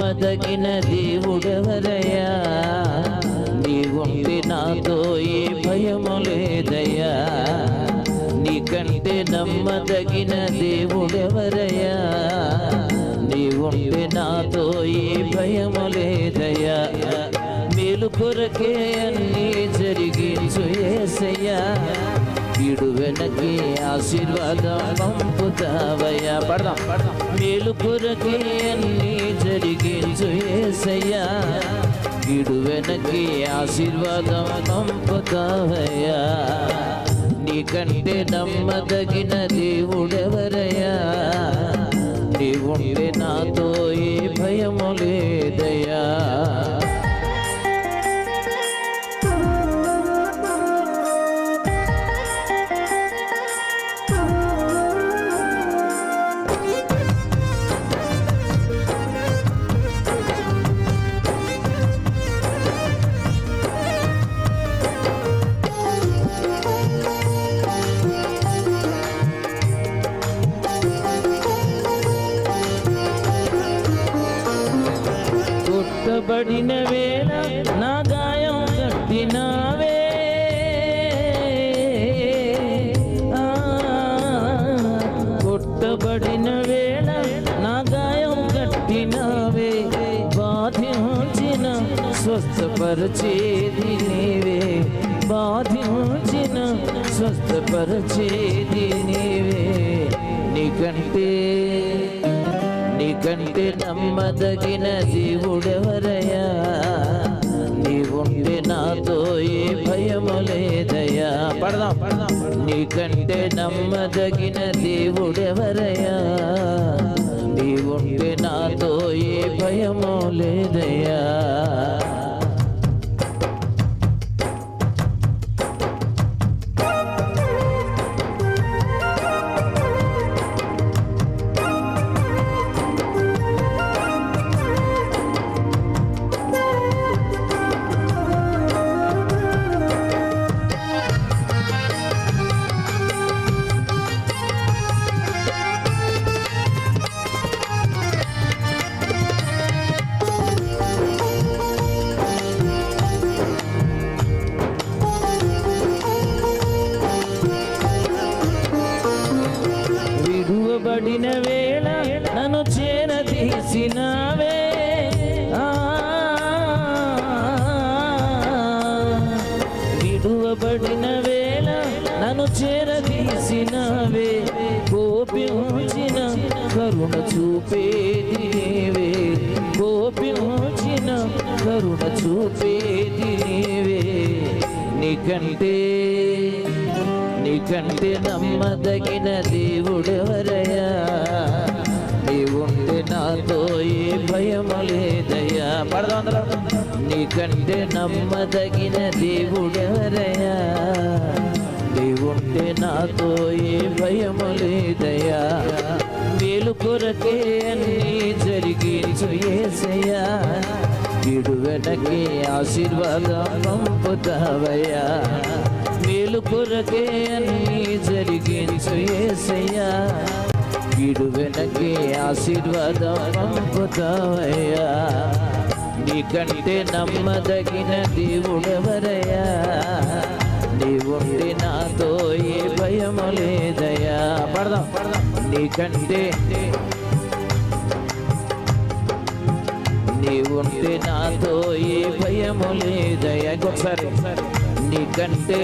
నమ్మదగిన దేవుడెవరయ్యా? నీవుంటే నాతో ఏ భయము లేదయ్యా. నీకంటే నమ్మదగిన దేవుడెవరయ్యా? నీవుంటే నాతో ఏ భయము లేదయ్యా. మేలు కొరకే అన్నీ జరిగించు ఏసయ్యా. వీడు వెనక్కి ఆశీర్వాదం పంపుతావయ్యా పడదాం పడదాం. మేలు కొరకే అన్నీ జరిగించు ఏసయ్యా. వీడు వెనక్కి ఆశీర్వాదం పంపుతావయ్యా నీకంటే నమ్మదగిన దేవుడెవరయ్యా? నీవుంటే నాతో ఏ భయము లేదయ్యా పడిన వేళ నా గాయం కట్టినావే. కొట్టబడిన వేళ నా గాయం కట్టినావే. బాధించిన స్వస్థపరచేది నీవే. బాధించిన స్వస్థపరచేది నీవే. నీకంటే నీకంటే నమ్మదగిన దేవుడెవరయ్యా నీవుంటే నాతో ఏ భయము లేదయ్యా పడదాం పడదాం నీకంటే నమ్మదగిన దేవుడెవరయ్యా నీవుంటే నాతో ఏ భయము లేదయ్యా పడిన వేళ నన్ను చేరదీసినవే తీసినవే. విడువబడిన వేళ నన్ను చేర తీసినవే. గోపి ఉంచిన కరుణ చూపేది నీవే గోపి ఉంచిన కరుణ చూపేది నీవే నీకంటే నీకంటే నమ్మదగిన దేవుడెవరయ్యా? నీవుంటే నాతో ఏ భయం లేదయ్యా పడదాం నీకంటే నమ్మదగిన దేవుడెవరయ్యా? నీవుంటే నాతో ఏ భయం లేదయ్యా మేలు కొరకే అన్నీ జరిగించు ఏసయ్యా కీడు వెనకే ఆశీర్వాదం పంపుతావయ్యా. మేలు కొరకే అన్నీ జరిగించు ఏసయ్యా. కీడు వెనకే ఆశీర్వాదం పంపుతావయ్యా నీకంటే నమ్మదగిన దేవుడెవరయ్యా? నీవుంటే నాతో ఏ భయము లేదయ్యా. పడదాం నీకంటే నీవుంటే నాతో ఏ భయము లేదయ్యా. ఇంకొకసారి. నీకంటే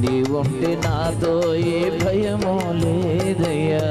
నీవుంటే నాతో ఏ భయమో లేదయ్యా.